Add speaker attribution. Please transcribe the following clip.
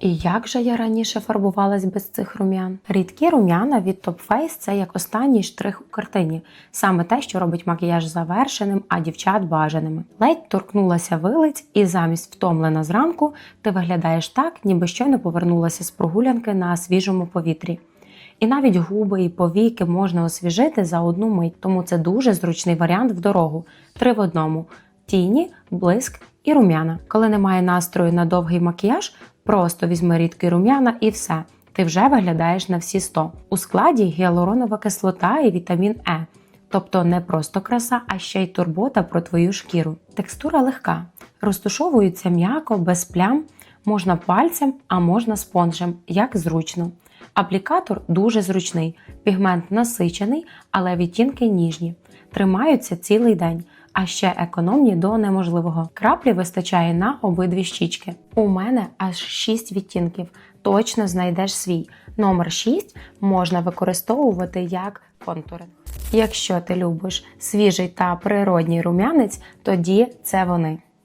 Speaker 1: І як же я раніше фарбувалась без цих рум'ян? Рідкі рум'яна від Top Face – це як останній штрих у картині, саме те, що робить макіяж завершеним, а дівчат бажаними. Ледь торкнулася вилиць, і замість втомлена зранку ти виглядаєш так, ніби щойно повернулася з прогулянки на свіжому повітрі. І навіть губи і повіки можна освіжити за одну мить, тому це дуже зручний варіант в дорогу. Три в одному: тіні, блиск і рум'яна. Коли немає настрою на довгий макіяж, просто візьми рідкий рум'яна і все. Ти вже виглядаєш на всі 100. У складі гіалуронова кислота і вітамін Е. Тобто не просто краса, а ще й турбота про твою шкіру. Текстура легка, розтушовується м'яко, без плям, можна пальцем, а можна спонжем, як зручно. Аплікатор дуже зручний, пігмент насичений, але відтінки ніжні. Тримаються цілий день, а ще економні до неможливого. Краплі вистачає на обидві щічки. У мене аж 6 відтінків. Точно знайдеш свій. Номер 6 можна використовувати як контуринг. Якщо ти любиш свіжий та природній рум'янець, тоді це вони.